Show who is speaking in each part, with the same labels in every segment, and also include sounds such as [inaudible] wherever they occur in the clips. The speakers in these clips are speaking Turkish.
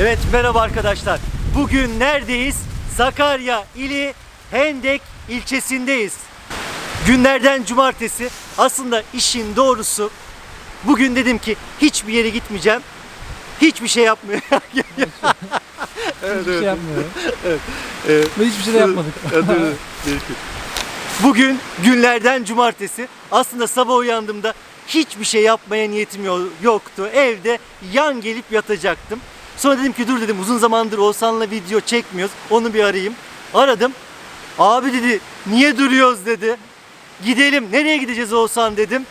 Speaker 1: Evet merhaba arkadaşlar. Bugün neredeyiz? Sakarya ili Hendek ilçesindeyiz. Günlerden cumartesi. Aslında işin doğrusu bugün dedim ki hiçbir yere gitmeyeceğim. Hiçbir şey yapmıyor. [laughs]
Speaker 2: Hiçbir şey yapmıyorum.
Speaker 1: Evet.
Speaker 2: Ve hiçbir şey de yapmadık.
Speaker 1: Bugün günlerden cumartesi. Aslında sabah uyandığımda hiçbir şey yapmaya niyetim yo- yoktu. Evde yan gelip yatacaktım. Sonra dedim ki dur dedim uzun zamandır Oğuzhan'la video çekmiyoruz. Onu bir arayayım. Aradım. Abi dedi niye duruyoruz dedi. Gidelim. Nereye gideceğiz Oğuzhan dedim.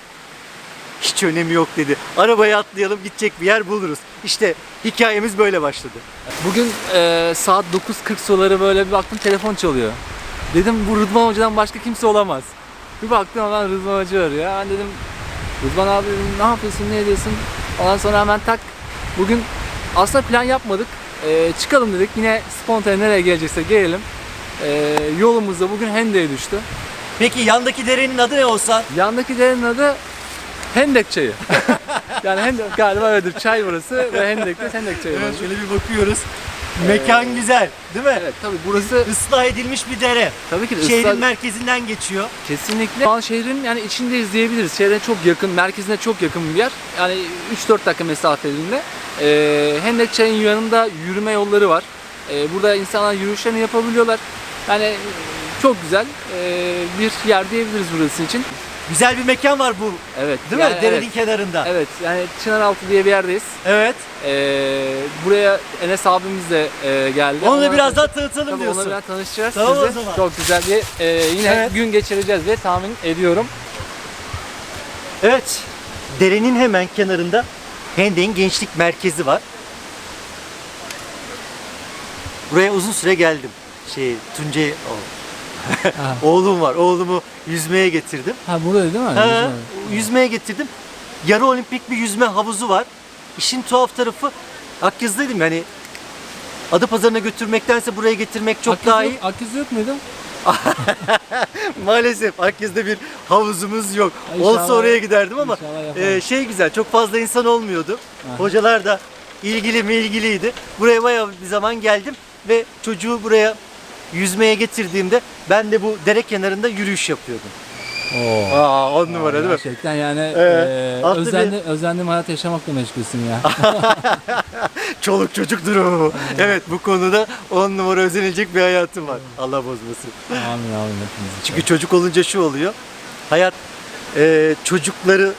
Speaker 1: Hiç önemi yok dedi. Arabaya atlayalım gidecek bir yer buluruz. İşte hikayemiz böyle başladı.
Speaker 2: Bugün e, saat 9.40 suları böyle bir baktım telefon çalıyor. Dedim bu Rıdvan Hoca'dan başka kimse olamaz. Bir baktım hemen Rıdvan Hoca arıyor. Ben dedim Rıdvan abi dedim, ne yapıyorsun ne ediyorsun? Ondan sonra hemen tak. Bugün aslında plan yapmadık. E, çıkalım dedik yine spontane nereye gelecekse gelelim. E, yolumuzda bugün Hendek'e düştü.
Speaker 1: Peki yandaki derenin adı ne Oğuzhan?
Speaker 2: Yandaki derenin adı Hendek çayı. [laughs] yani Hendek galiba öyledir. Çay burası ve Hendek'te Hendek çayı.
Speaker 1: Evet
Speaker 2: var.
Speaker 1: şöyle bir bakıyoruz. Mekan güzel değil mi?
Speaker 2: Evet tabii burası
Speaker 1: Islah edilmiş bir dere.
Speaker 2: tabii ki de
Speaker 1: Şehrin
Speaker 2: ıslah-
Speaker 1: merkezinden geçiyor.
Speaker 2: kesinlikle şu an şehrin yani içindeyiz diyebiliriz. Şehre çok yakın, merkezine çok yakın bir yer. Yani 3-4 dakika mesafelinde. Ee, Hendek Çayı'nın yanında yürüme yolları var. Ee, burada insanlar yürüyüşlerini yapabiliyorlar. Yani çok güzel ee, bir yer diyebiliriz burası için.
Speaker 1: Güzel bir mekan var bu.
Speaker 2: Evet.
Speaker 1: Değil
Speaker 2: yani
Speaker 1: mi? Derenin
Speaker 2: Evet,
Speaker 1: kenarında.
Speaker 2: evet yani Çınaraltı diye bir yerdeyiz.
Speaker 1: Evet.
Speaker 2: Ee, buraya Enes abimiz de e, geldi.
Speaker 1: Onu da biraz daha tanıtalım
Speaker 2: Tabii
Speaker 1: diyorsun.
Speaker 2: onunla biraz tanışacağız
Speaker 1: Tamam o
Speaker 2: size.
Speaker 1: zaman.
Speaker 2: Çok güzel bir e, yine
Speaker 1: Evet.
Speaker 2: gün geçireceğiz diye tahmin ediyorum.
Speaker 1: Evet. Derenin hemen kenarında Hendek'in gençlik merkezi var. Buraya uzun süre geldim. Şey Tuncay o-. [laughs] oğlum var. Oğlumu yüzmeye getirdim.
Speaker 2: Ha burada değil mi?
Speaker 1: Ha, yüzmeye getirdim. Yarı olimpik bir yüzme havuzu var. İşin tuhaf tarafı Akyazı'daydım yani Adapazarı'na götürmektense buraya getirmek çok daha iyi.
Speaker 2: Aküz yok muydu? [laughs]
Speaker 1: Maalesef Akyazı'da bir havuzumuz yok.
Speaker 2: Ay, inşallah-
Speaker 1: Olsa oraya giderdim ama
Speaker 2: inşallah yaparız.
Speaker 1: e, şey güzel çok fazla insan olmuyordu.
Speaker 2: Aha.
Speaker 1: Hocalar da ilgili mi ilgiliydi. Buraya bayağı bir zaman geldim ve çocuğu buraya yüzmeye getirdiğimde ben de bu dere kenarında yürüyüş yapıyordum.
Speaker 2: Oo.
Speaker 1: Aa on numara değil mi?
Speaker 2: Gerçekten yani
Speaker 1: Evet.
Speaker 2: e,
Speaker 1: bir-
Speaker 2: özenli, özendiğim hayat yaşamakla meşgulsün ya. [laughs]
Speaker 1: Çoluk çocuk durumu. evet bu konuda on numara özenilecek bir hayatım var. Allah bozmasın.
Speaker 2: amin amin hepimiz.
Speaker 1: Çünkü çocuk olunca şu oluyor. Hayat e, çocukları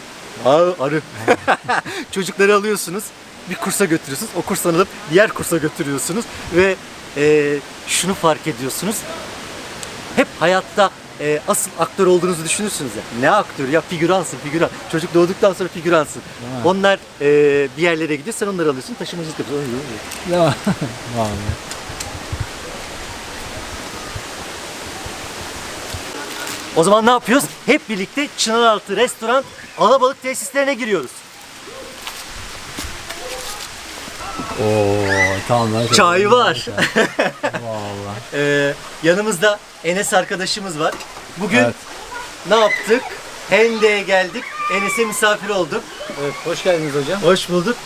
Speaker 1: Aa, arı. [laughs] çocukları alıyorsunuz. Bir kursa götürüyorsunuz. O kurstan alıp diğer kursa götürüyorsunuz ve e, şunu fark ediyorsunuz. Hep hayatta e, asıl aktör olduğunuzu düşünürsünüz ya. Ne aktör ya figüransın figüran. Çocuk doğduktan sonra figüransın.
Speaker 2: Mi?
Speaker 1: Onlar e, bir yerlere gidiyor sen onları alıyorsun taşımacılık yapıyorsun.
Speaker 2: Mi? [laughs] Vallahi.
Speaker 1: O zaman ne yapıyoruz? Hep birlikte Çınaraltı Restoran alabalık tesislerine giriyoruz.
Speaker 2: Oo tamam lan.
Speaker 1: Çay var.
Speaker 2: Vallahi. [laughs]
Speaker 1: Ee, yanımızda Enes arkadaşımız var. Bugün
Speaker 2: Evet.
Speaker 1: ne yaptık? Hende'ye geldik. Enes'e misafir olduk.
Speaker 2: Evet, hoş geldiniz hocam.
Speaker 1: Hoş bulduk.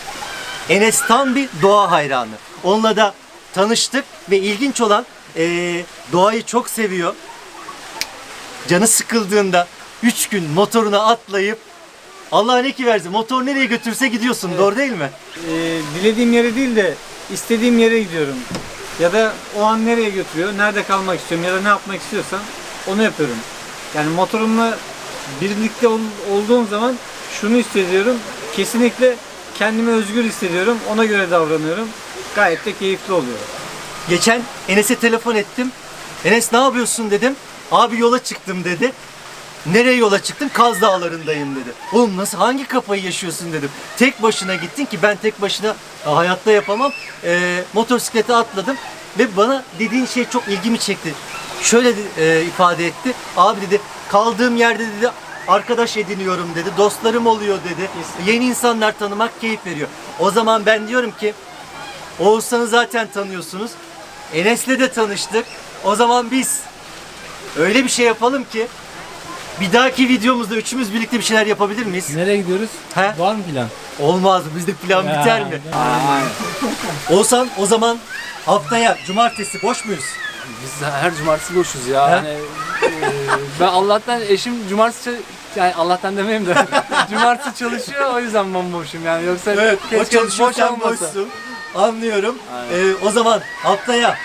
Speaker 1: Enes tam bir doğa hayranı. Onunla da tanıştık ve ilginç olan ee, doğayı çok seviyor. Canı sıkıldığında 3 gün motoruna atlayıp Allah ne ki versin motor nereye götürse gidiyorsun doğru değil mi?
Speaker 3: Ee, dilediğim yere değil de istediğim yere gidiyorum. Ya da o an nereye götürüyor, nerede kalmak istiyorum ya da ne yapmak istiyorsam onu yapıyorum. Yani motorumla birlikte ol- olduğum zaman şunu hissediyorum. Kesinlikle kendimi özgür hissediyorum. Ona göre davranıyorum. Gayet de keyifli oluyor.
Speaker 1: Geçen Enes'e telefon ettim. Enes ne yapıyorsun dedim. Abi yola çıktım dedi. Nereye yola çıktın? Kaz Dağları'ndayım dedi. Oğlum nasıl hangi kafayı yaşıyorsun dedim. Tek başına gittin ki ben tek başına ya hayatta yapamam. Ee, motosiklete atladım ve bana dediğin şey çok ilgimi çekti. Şöyle e, ifade etti. Abi dedi kaldığım yerde dedi arkadaş ediniyorum dedi. Dostlarım oluyor dedi. Yeni insanlar tanımak keyif veriyor. O zaman ben diyorum ki Oğuzhan'ı zaten tanıyorsunuz. Enes'le de tanıştık. O zaman biz öyle bir şey yapalım ki Bir dahaki videomuzda üçümüz birlikte bir şeyler yapabilir miyiz?
Speaker 2: Nereye gidiyoruz?
Speaker 1: He?
Speaker 2: Var mı plan?
Speaker 1: Olmaz. Bizde plan biter mi? Olsan o zaman haftaya cumartesi boş muyuz?
Speaker 2: Biz her cumartesi boşuz ya. Hani, e, ben Allah'tan eşim cumartesi yani Allah'tan demeyeyim de [laughs] cumartesi çalışıyor o yüzden bomboşum yani yoksa
Speaker 1: o
Speaker 2: keşke
Speaker 1: çalışıyor
Speaker 2: boş
Speaker 1: sen
Speaker 2: olmasa.
Speaker 1: boşsun. Anlıyorum.
Speaker 2: Aynen.
Speaker 1: Ee, o zaman haftaya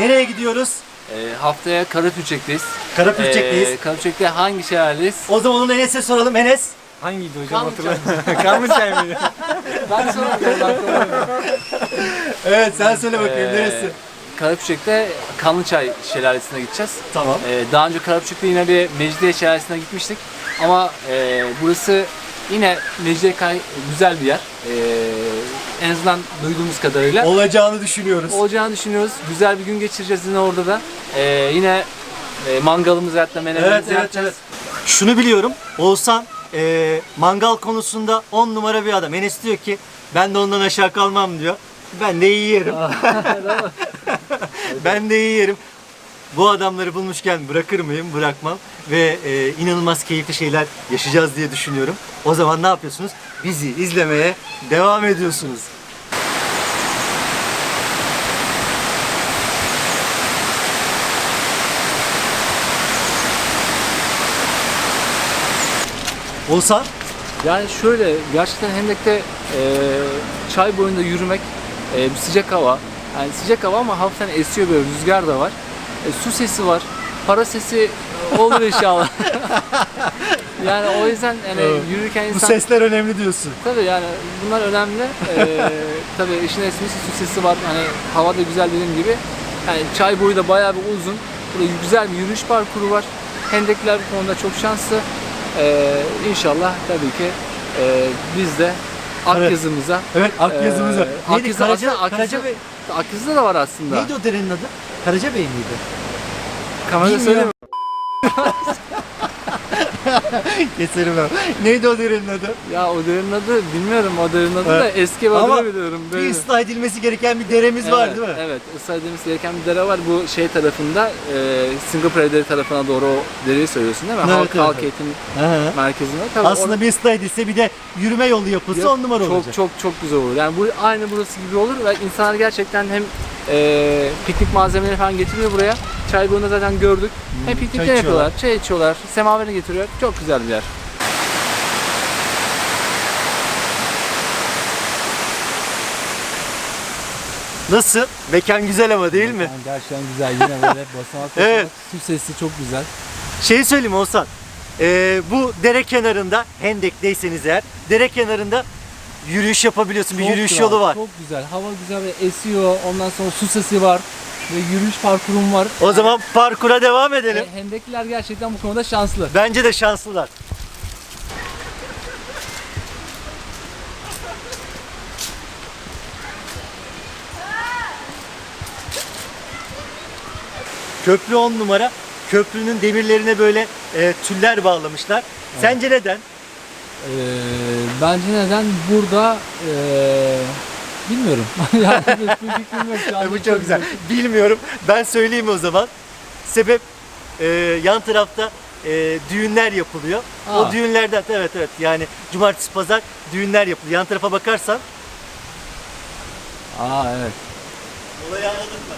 Speaker 1: nereye gidiyoruz?
Speaker 2: E, haftaya Karapürçek'teyiz.
Speaker 1: Karapürçek'teyiz.
Speaker 2: E, Karapürçek'te hangi şehirdeyiz?
Speaker 1: O zaman onu Enes'e soralım. Enes.
Speaker 3: Hangiydi hocam hatırlamıyorum. Kanlı çay mıydı?
Speaker 2: Ben soramıyorum aklıma.
Speaker 1: Evet sen söyle bakayım
Speaker 2: Ee,
Speaker 1: neresi?
Speaker 2: Karapürçek'te Kanlıçay Şelalesi'ne gideceğiz.
Speaker 1: Tamam.
Speaker 2: Ee, daha önce Karapürçek'te yine bir Mecidiye Şelalesi'ne gitmiştik. Ama e, burası yine Mecidiye güzel bir yer. Ee, en azından duyduğumuz kadarıyla.
Speaker 1: Olacağını düşünüyoruz.
Speaker 2: Olacağını düşünüyoruz. Güzel bir gün geçireceğiz yine orada da. Ee, yine e, mangalımızı hatta menemenimizi
Speaker 1: Evet evet
Speaker 2: yapacağız.
Speaker 1: evet. Şunu biliyorum. Oğuzhan e, mangal konusunda 10 numara bir adam. Enes diyor ki ben de ondan aşağı kalmam diyor. Ben de iyi yerim. [laughs] ben de iyi yerim. Bu adamları bulmuşken bırakır mıyım? Bırakmam. Ve e, inanılmaz keyifli şeyler yaşayacağız diye düşünüyorum. O zaman ne yapıyorsunuz? Bizi izlemeye devam ediyorsunuz. Oğuzhan
Speaker 2: Yani şöyle gerçekten Hendek'te e, çay boyunda yürümek e, bir sıcak hava. Yani sıcak hava ama hafiften esiyor böyle rüzgar da var. E, su sesi var. Para sesi olur inşallah. [laughs] yani o yüzden yani
Speaker 1: Evet.
Speaker 2: yürürken
Speaker 1: bu
Speaker 2: insan
Speaker 1: sesler önemli diyorsun.
Speaker 2: tabii yani bunlar önemli. E, [laughs] tabii işin esmisi su sesi var. Hani hava da güzel dediğim gibi. Yani çay boyu da bayağı bir uzun. Burada güzel bir yürüyüş parkuru var. Hendekler bu konuda çok şanslı. Ee, inşallah tabii ki e, biz de Akyazımıza
Speaker 1: Evet Akyazımıza.
Speaker 2: Ee,
Speaker 1: Neydi?
Speaker 2: Akyazı
Speaker 1: Karaca,
Speaker 2: aslında Akyazı-
Speaker 1: Karaca Bey.
Speaker 2: Akyazı'da da var aslında.
Speaker 1: Neydi o derenin adı? Karaca Bey miydi? Bilmiyorum.
Speaker 2: söyleme. [laughs] [laughs]
Speaker 1: Keserim ben. Neydi o derenin adı?
Speaker 2: Ya o derenin adı bilmiyorum o derenin adı da
Speaker 1: Evet.
Speaker 2: eski bir adını biliyorum.
Speaker 1: Bir
Speaker 2: Böyle.
Speaker 1: ıslah edilmesi gereken bir deremiz var
Speaker 2: Evet,
Speaker 1: değil mi?
Speaker 2: Evet, ıslah edilmesi gereken bir dere var. Bu şey tarafında, e, Singapur dere tarafına doğru o dereyi söylüyorsun değil mi?
Speaker 1: Evet,
Speaker 2: halk,
Speaker 1: evet,
Speaker 2: halk eğitim
Speaker 1: hı.
Speaker 2: merkezinde. Tabii
Speaker 1: Aslında bir ıslah edilse bir de yürüme yolu yapılsa
Speaker 2: Yok,
Speaker 1: on numara
Speaker 2: çok,
Speaker 1: olacak.
Speaker 2: Çok çok güzel olur. Yani bu aynı burası gibi olur ve insanlar gerçekten hem e, piknik malzemeleri falan getiriyor buraya. Çay boyunda zaten gördük. hem piknikler
Speaker 1: çay
Speaker 2: yapıyorlar, çay içiyorlar, semaverini getiriyor. Çok güzel bir yer.
Speaker 1: Nasıl? Mekan güzel ama değil mi?
Speaker 2: Yani gerçekten güzel. Yine böyle [laughs] basamak
Speaker 1: Evet.
Speaker 2: Su sesi çok güzel.
Speaker 1: Şey söyleyeyim Oğuzhan. Ee, bu dere kenarında, Hendek'teyseniz eğer, dere kenarında yürüyüş yapabiliyorsun. bir
Speaker 2: Çok
Speaker 1: yürüyüş
Speaker 2: güzel,
Speaker 1: yolu var.
Speaker 2: Çok güzel. Hava güzel ve esiyor. Ondan sonra su sesi var. Ve yürüyüş parkurum var.
Speaker 1: O zaman parkura devam edelim.
Speaker 2: Ve Hendekliler gerçekten bu konuda şanslı.
Speaker 1: Bence de şanslılar. Köprü 10 numara. Köprünün demirlerine böyle e, tüller bağlamışlar. Sence neden?
Speaker 2: Ee, bence neden burada ee, bilmiyorum. [laughs] yani bir fikrim yok. [laughs] şu anda
Speaker 1: Bu çok güzel. Bilmiyorum. Ben söyleyeyim o zaman. Sebep e, yan tarafta e, düğünler yapılıyor. O
Speaker 2: Aa.
Speaker 1: düğünlerden evet evet yani cumartesi pazar düğünler yapılıyor. Yan tarafa bakarsan
Speaker 2: Aa evet.
Speaker 1: olayı anladın mı?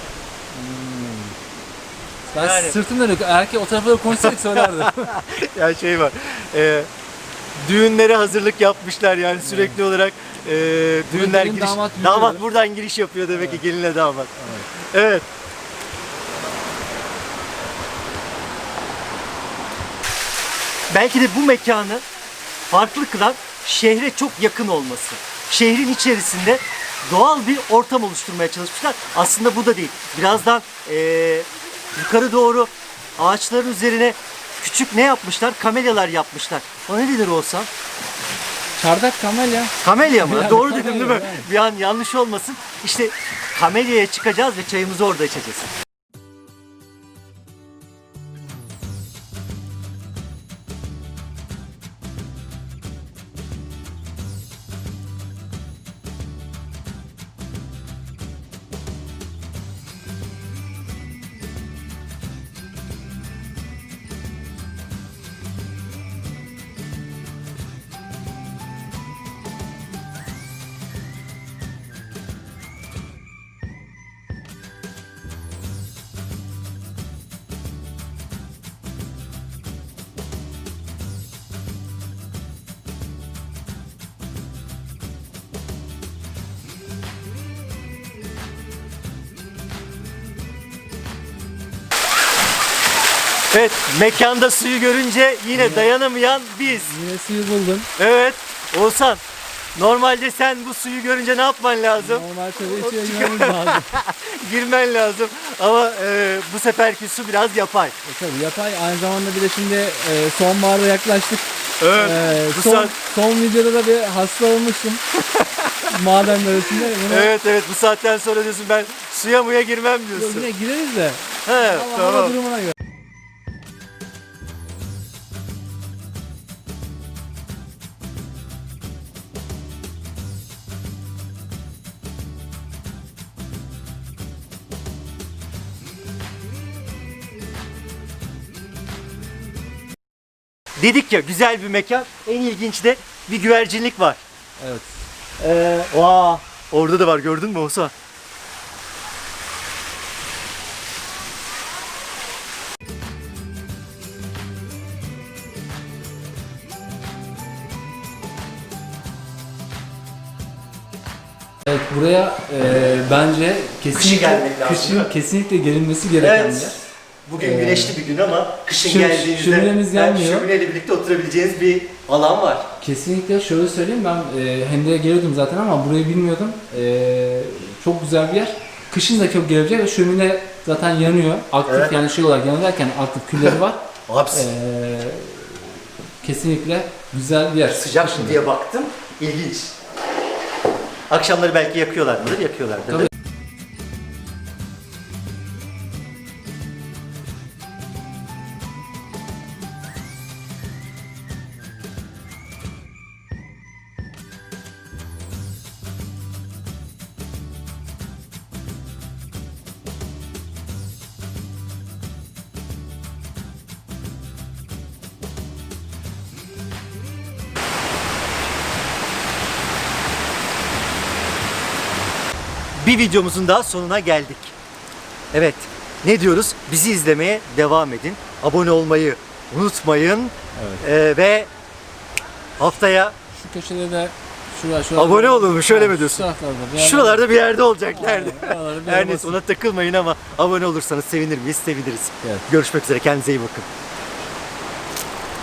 Speaker 2: Ben
Speaker 1: Yani-
Speaker 2: sırtım dönük. Eğer ki o tarafa da konuşsaydık söylerdim. [laughs]
Speaker 1: Yani şey var. E, düğünlere hazırlık yapmışlar yani sürekli olarak e, düğünler
Speaker 2: gelin,
Speaker 1: giriş.
Speaker 2: damat
Speaker 1: damat buradan giriş yapıyor demek ki gelinle damat. Evet. Belki de bu mekanı farklı kılan şehre çok yakın olması. Şehrin içerisinde doğal bir ortam oluşturmaya çalışmışlar. Aslında bu da değil. Birazdan eee, yukarı doğru ağaçların üzerine küçük ne yapmışlar? Kamelyalar yapmışlar. O ne nedir olsa?
Speaker 2: Çardak kamelya.
Speaker 1: Kamelya mı?
Speaker 2: Yani
Speaker 1: Doğru
Speaker 2: kamelya,
Speaker 1: dedim değil mi?
Speaker 2: yani.
Speaker 1: Bir an yanlış olmasın. İşte kamelyaya çıkacağız ve çayımızı orada içeceğiz. Evet, mekanda suyu görünce yine dayanamayan biz.
Speaker 2: Yine suyu buldum.
Speaker 1: Evet, Oğuzhan. Normalde sen bu suyu görünce ne yapman lazım?
Speaker 2: Normal tabii içine girmemiz lazım. [laughs]
Speaker 1: Girmen lazım. Ama e, bu seferki su biraz yapay.
Speaker 2: E tabii yapay. Aynı zamanda bir de şimdi e, sonbaharda yaklaştık.
Speaker 1: Evet.
Speaker 2: E,
Speaker 1: bu
Speaker 2: son,
Speaker 1: saat,
Speaker 2: son videoda da bir hasta olmuştum. [laughs] Maden arasında. Buna
Speaker 1: evet evet bu saatten sonra diyorsun ben suya muya girmem diyorsun.
Speaker 2: yine gireriz de.
Speaker 1: He,
Speaker 2: Ama hava
Speaker 1: tamam.
Speaker 2: durumuna göre.
Speaker 1: Dedik ya güzel bir mekan. En ilginç de bir güvercinlik var.
Speaker 2: Evet.
Speaker 1: Ee, vaa, orada da var gördün mü Oğuzhan?
Speaker 2: Evet buraya e, bence kesinlikle
Speaker 1: gelmek lazım,
Speaker 2: kışın
Speaker 1: değil mi?
Speaker 2: kesinlikle gelinmesi gereken yer.
Speaker 1: Evet. Bugün
Speaker 2: Ee,
Speaker 1: güneşli bir gün ama kışın
Speaker 2: şö-
Speaker 1: geldiğinizde
Speaker 2: şöminemiz yanmıyor.
Speaker 1: şömineyle birlikte oturabileceğiniz bir alan var.
Speaker 2: Kesinlikle şöyle söyleyeyim ben e, Hende'ye geliyordum zaten ama burayı bilmiyordum. E, çok güzel bir yer. Kışın da çok gelebilecek ve şömine zaten yanıyor. Aktif
Speaker 1: Evet.
Speaker 2: yani şey olarak yanıyor derken aktif külleri var. [laughs] E, kesinlikle güzel bir yer.
Speaker 1: sıcak mı
Speaker 2: Kışın da.
Speaker 1: diye baktım. İlginç. Akşamları belki yakıyorlar mıdır? Yakıyorlardır.
Speaker 2: Tabii.
Speaker 1: Bir videomuzun daha sonuna geldik. Evet. Ne diyoruz? Bizi izlemeye devam edin. Abone olmayı unutmayın.
Speaker 2: Evet.
Speaker 1: Ee, ve haftaya
Speaker 2: Şu köşede de şurada şurada.
Speaker 1: Abone olun mu? Şöyle mi
Speaker 2: Şu
Speaker 1: diyorsun?
Speaker 2: yerde-
Speaker 1: şuralarda bir yerde olacak. Nerede? Her neyse ona takılmayın ama abone olursanız sevinir miyiz? Seviniriz.
Speaker 2: Evet.
Speaker 1: Görüşmek üzere. Kendinize iyi bakın.